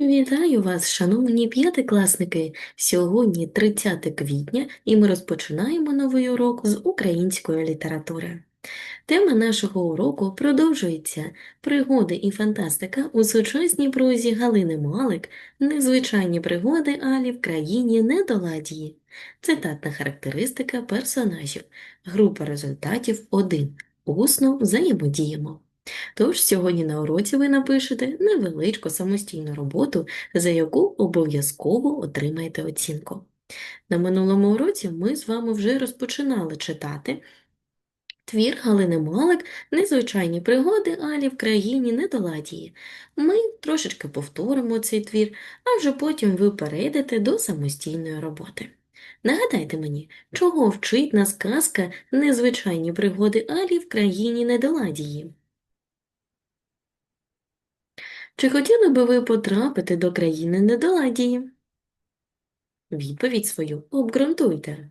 Вітаю вас, шановні п'ятикласники! Сьогодні 30 квітня і ми розпочинаємо новий урок з української літератури. Тема нашого уроку продовжується «Пригоди і фантастика у сучасній прозі Галини Малик, незвичайні пригоди Алі в країні недоладії». Цитатна характеристика персонажів. Група результатів 1. Усно взаємодіємо. Тож сьогодні на уроці ви напишете невеличку самостійну роботу, за яку обов'язково отримаєте оцінку. На минулому уроці ми з вами вже розпочинали читати твір Галини Малик «Незвичайні пригоди Алі в країні недоладії». Ми трошечки повторимо цей твір, а вже потім ви перейдете до самостійної роботи. Нагадайте мені, чого вчить нас казка «Незвичайні пригоди Алі в країні недоладії». Чи хотіли би ви потрапити до країни недоладії? Відповідь свою обґрунтуйте.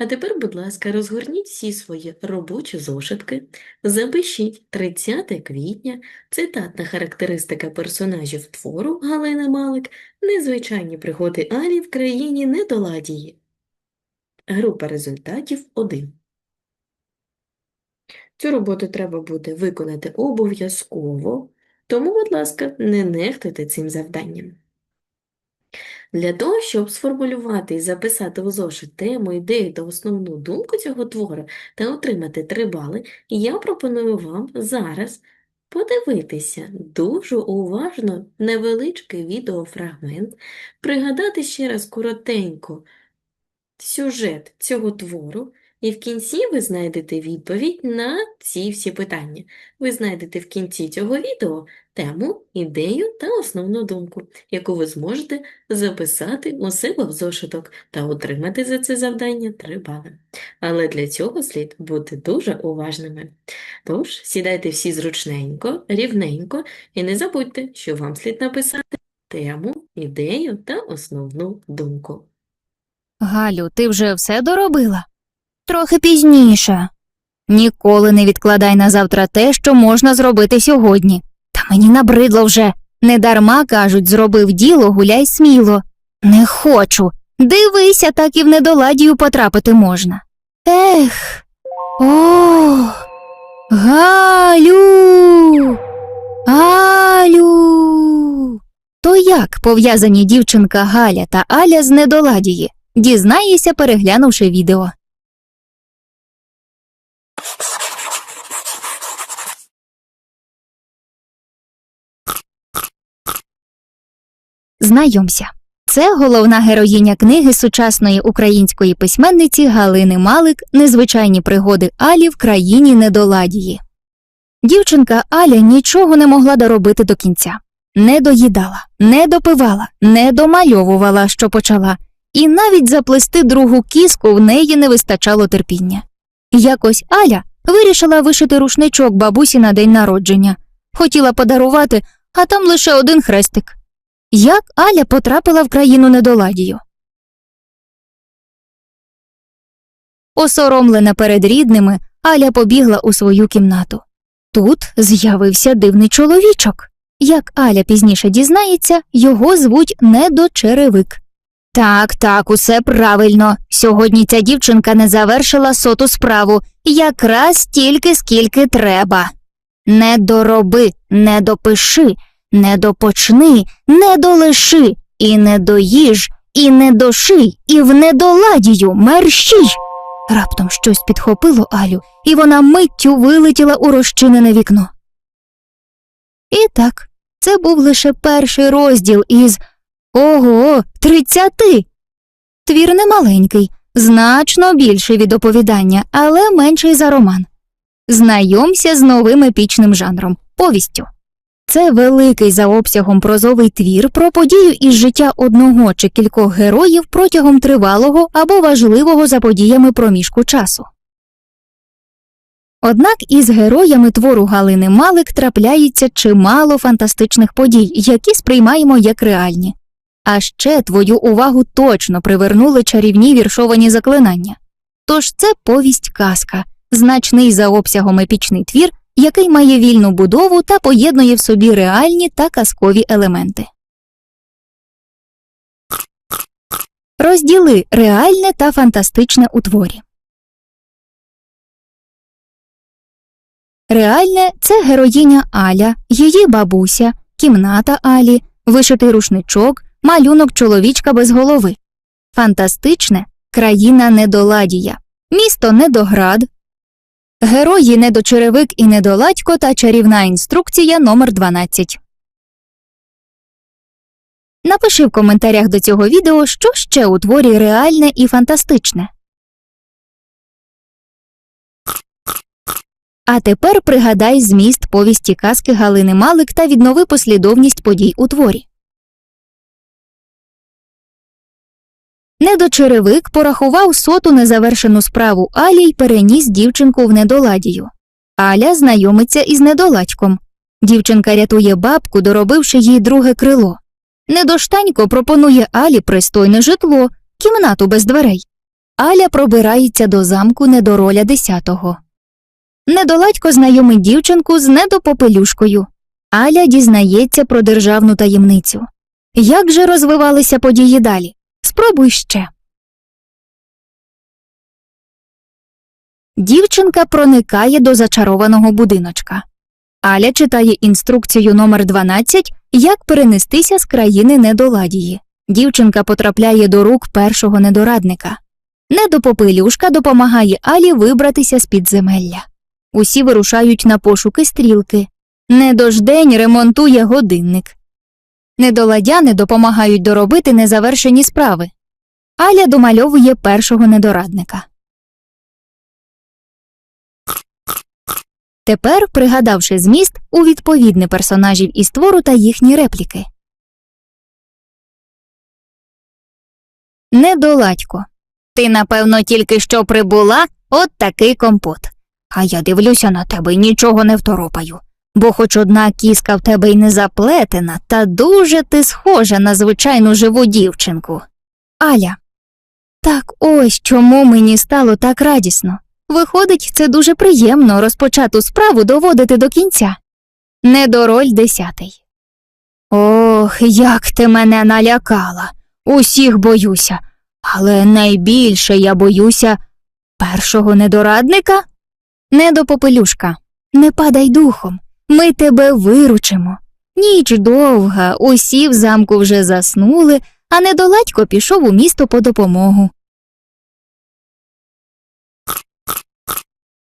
А тепер, будь ласка, розгорніть всі свої робочі зошитки, запишіть 30 квітня, цитатна характеристика персонажів твору Галини Малик, незвичайні пригоди Алі в країні недоладії. Група результатів 1. Цю роботу треба буде виконати обов'язково, тому, будь ласка, не нехтуйте цим завданням. Для того, щоб сформулювати і записати у зошит тему, ідею та основну думку цього твору та отримати 3 бали, я пропоную вам зараз подивитися дуже уважно невеличкий відеофрагмент, пригадати ще раз коротенько сюжет цього твору, і в кінці ви знайдете відповідь на ці всі питання. Ви знайдете в кінці цього відео тему, ідею та основну думку, яку ви зможете записати у себе в зошиток та отримати за це завдання 3 бали. Але для цього слід бути дуже уважними. Тож, сідайте всі зручненько, рівненько і не забудьте, що вам слід написати тему, ідею та основну думку. Галю, ти вже все доробила? Трохи пізніше. Ніколи не відкладай на завтра те, що можна зробити сьогодні. Та мені набридло вже. Недарма кажуть, зробив діло, гуляй сміло. Не хочу. Дивися, так і в недоладію потрапити можна. Ех. О. Галю. Галю. То як пов'язані дівчинка Галя та Аля з недоладії? Дізнаєшся, переглянувши відео. Знайомся. Це головна героїня книги сучасної української письменниці Галини Малик Незвичайні пригоди Алі в країні недоладії. Дівчинка Аля нічого не могла доробити до кінця. Не доїдала, не допивала, не домальовувала, що почала, і навіть заплести другу кіску в неї не вистачало терпіння. Якось Аля вирішила вишити рушничок бабусі на день народження. Хотіла подарувати, а там лише один хрестик. Як Аля потрапила в країну недоладію? Осоромлена перед рідними, Аля побігла у свою кімнату. Тут з'явився дивний чоловічок. Як Аля пізніше дізнається, його звуть Недочеревик. Так, так, усе правильно. Сьогодні ця дівчинка не завершила соту справу якраз стільки, скільки треба. Не дороби, не допиши, не допочни, не долиши, і не доїж, і не доший, і в недоладію мерщій. Раптом щось підхопило Алю, і вона миттю вилетіла у розчинене вікно. І так, це був лише перший розділ із Ого, тридцяти. Твір не маленький, значно більший від оповідання, але менший за роман. Знайомся з новим епічним жанром повістю. Це великий за обсягом прозовий твір про подію із життя одного чи кількох героїв протягом тривалого або важливого за подіями проміжку часу. Однак із героями твору Галини Малик трапляється чимало фантастичних подій, які сприймаємо як реальні. А ще твою увагу точно привернули чарівні віршовані заклинання. Тож це повість казка, значний за обсягом епічний твір, який має вільну будову та поєднує в собі реальні та казкові елементи. Розділи реальне та фантастичне у творі. Реальне це героїня Аля, її бабуся, кімната Алі, вишитий рушничок, малюнок чоловічка без голови. Фантастичне країна недоладія, місто недоград, герої недочеревик і недоладько та чарівна інструкція номер 12. Напиши в коментарях до цього відео, що ще у творі реальне і фантастичне. А тепер пригадай зміст повісті казки Галини Малик та віднови послідовність подій у творі. Недочеревик порахував соту незавершену справу Алі й переніс дівчинку в недоладію. Аля знайомиться із недоладьком. Дівчинка рятує бабку, доробивши їй друге крило. Недоштанько пропонує Алі пристойне житло, кімнату без дверей. Аля пробирається до замку недороля десятого. Недоладько знайомить дівчинку з недопопелюшкою. Аля дізнається про державну таємницю. Як же розвивалися події далі? Спробуй ще. Дівчинка проникає до зачарованого будиночка. Аля читає інструкцію номер 12 як перенестися з країни недоладії. Дівчинка потрапляє до рук першого недорадника. Недопопелюшка допомагає Алі вибратися з підземелля. Усі вирушають на пошуки стрілки. Недождень ремонтує годинник. Недоладяни допомагають доробити незавершені справи. Аля домальовує першого недорадника. Тепер, пригадавши зміст, у відповідне персонажів із твору та їхні репліки. Недоладько. Ти, напевно, тільки що прибула от такий компот. А я дивлюся на тебе і нічого не второпаю, бо хоч одна кіска в тебе й не заплетена, та дуже ти схожа на звичайну живу дівчинку. Аля. Так ось чому мені стало так радісно. Виходить, це дуже приємно розпочату справу доводити до кінця. Недороль десятий. Ох, як ти мене налякала. Усіх боюся. Але найбільше я боюся першого недорадника. Недопопелюшка, не падай духом, ми тебе виручимо. Ніч довга, усі в замку вже заснули, а недоладько пішов у місто по допомогу.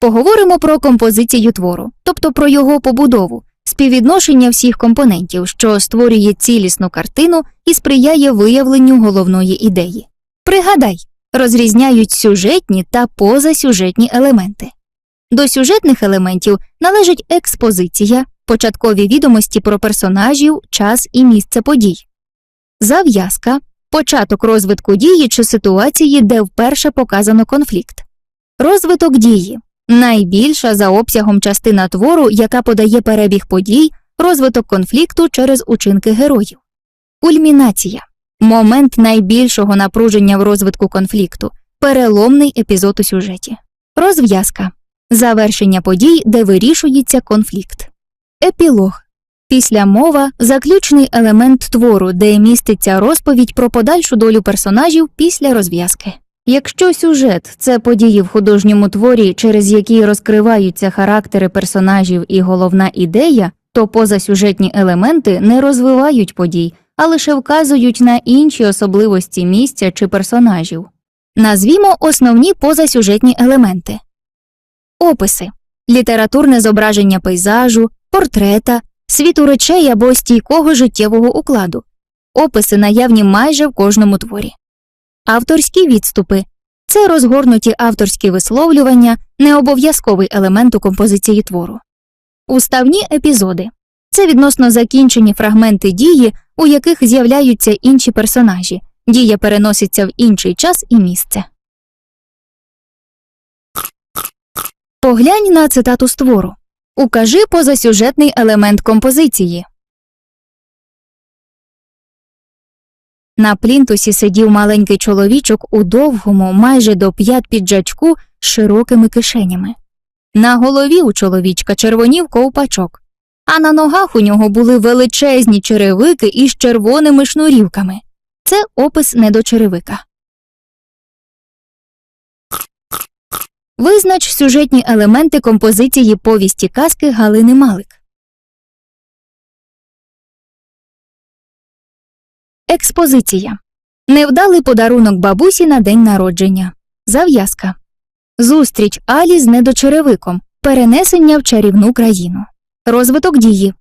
Поговоримо про композицію твору, тобто про його побудову, співвідношення всіх компонентів, що створює цілісну картину і сприяє виявленню головної ідеї. Пригадай, розрізняють сюжетні та позасюжетні елементи. До сюжетних елементів належить експозиція, початкові відомості про персонажів, час і місце подій, зав'язка, початок розвитку дії чи ситуації, де вперше показано конфлікт, розвиток дії найбільша за обсягом частина твору, яка подає перебіг подій, розвиток конфлікту через учинки героїв, кульмінація момент найбільшого напруження в розвитку конфлікту, переломний епізод у сюжеті, розв'язка завершення подій, де вирішується конфлікт, епілог після мова заключний елемент твору, де міститься розповідь про подальшу долю персонажів після розв'язки. Якщо сюжет це події в художньому творі, через які розкриваються характери персонажів і головна ідея, то позасюжетні елементи не розвивають подій, а лише вказують на інші особливості місця чи персонажів. Назвімо основні позасюжетні елементи описи, літературне зображення пейзажу, портрета, світу речей або стійкого життєвого укладу, описи наявні майже в кожному творі. Авторські відступи це розгорнуті авторські висловлювання, не обов'язковий елемент у композиції твору. Уставні епізоди це відносно закінчені фрагменти дії, у яких з'являються інші персонажі, дія переноситься в інший час і місце. Поглянь на цитату з твору. Укажи позасюжетний елемент композиції. На плінтусі сидів маленький чоловічок у довгому, майже до п'ят піджачку з широкими кишенями. На голові у чоловічка червонів ковпачок, а на ногах у нього були величезні черевики із червоними шнурівками. Це опис недочеревика. Визнач сюжетні елементи композиції повісті казки Галини Малик. Експозиція. Невдалий подарунок бабусі на день народження. Зав'язка. Зустріч Алі з недочеревиком. Перенесення в чарівну країну. Розвиток дії.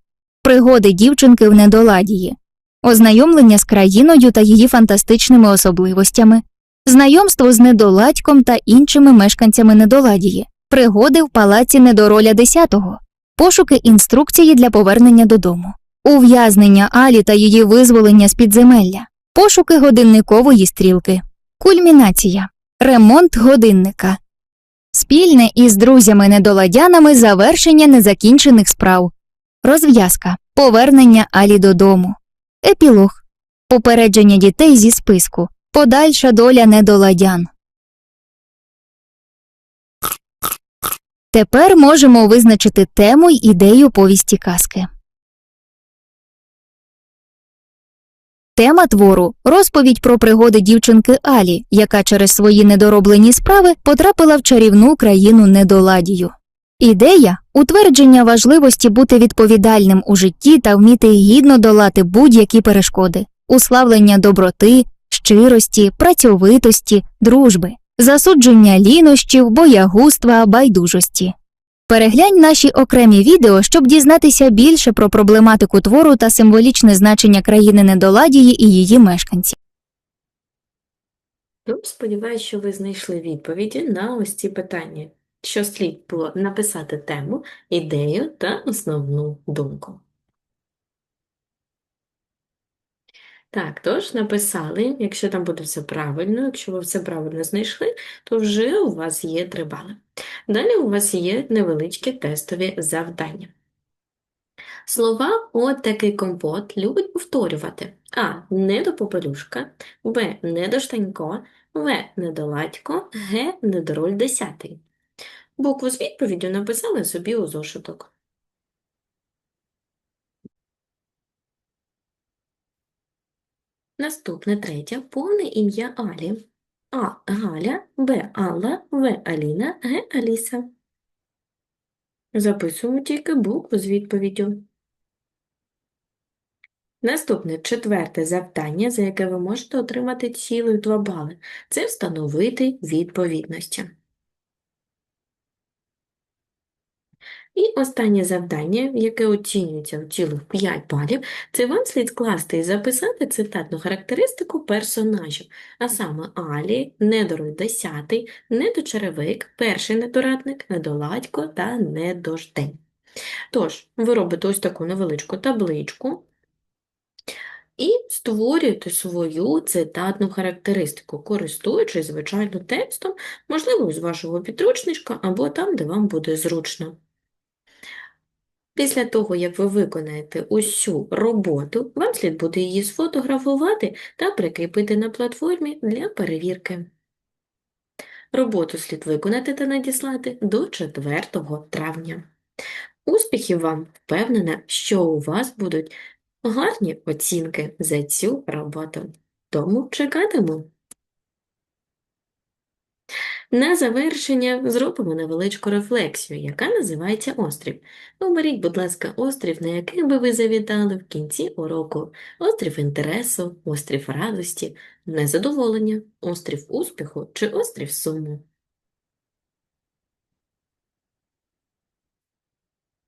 Пригоди дівчинки в недоладії. Ознайомлення з країною та її фантастичними особливостями. Знайомство з недоладьком та іншими мешканцями недоладії. Пригоди в палаці недороля 10-го. Пошуки інструкції для повернення додому. Ув'язнення Алі та її визволення з підземелля. Пошуки годинникової стрілки. Кульмінація. Ремонт годинника. Спільне із друзями-недоладянами завершення незакінчених справ. Розв'язка. Повернення Алі додому. Епілог. Попередження дітей зі списку. Подальша доля недоладян. Тепер можемо визначити тему й ідею повісті казки. Тема твору розповідь про пригоди дівчинки Алі, яка через свої недороблені справи потрапила в чарівну країну недоладію. Ідея утвердження важливості бути відповідальним у житті та вміти гідно долати будь-які перешкоди, уславлення доброти, щирості, працьовитості, дружби, засудження лінощів, боягузтва, байдужості. Переглянь наші окремі відео, щоб дізнатися більше про проблематику твору та символічне значення країни недоладії і її мешканців. Ну, сподіваюся, що ви знайшли відповіді на ось ці питання, що слід було написати тему, ідею та основну думку. Так, тож написали, якщо там буде все правильно, якщо ви все правильно знайшли, то вже у вас є 3 бали. Далі у вас є невеличкі тестові завдання. Слова «от такий компот» любить повторювати А. Не до попелюшка, Б. Не до штанько, В. Не до ладько, Г. Не до роль десятий. Букву з відповіддю написали собі у зошиток. Наступне третє повне ім'я Алі. А. Галя, Б. Алла, В. Аліна, Г. Аліса. Записуємо тільки букву з відповіддю. Наступне четверте завдання, за яке ви можете отримати цілих 2 бали, це встановити відповідності. І останнє завдання, яке оцінюється в цілих 5 балів, це вам слід скласти і записати цитатну характеристику персонажів, а саме Алі, Недорой 10, Недочеревик, перший недорадник, Недоладько та Недождень. Тож, ви робите ось таку невеличку табличку і створюєте свою цитатну характеристику, користуючись, звичайно, текстом, можливо, з вашого підручничка або там, де вам буде зручно. Після того, як ви виконаєте усю роботу, вам слід буде її сфотографувати та прикріпити на платформі для перевірки. Роботу слід виконати та надіслати до 4 травня. Успіхів вам! Впевнена, що у вас будуть гарні оцінки за цю роботу. Тому чекатиму! На завершення зробимо невеличку рефлексію, яка називається острів. Оберіть, будь ласка, острів, на який би ви завітали в кінці уроку. Острів інтересу, острів радості, незадоволення, острів успіху чи острів суму.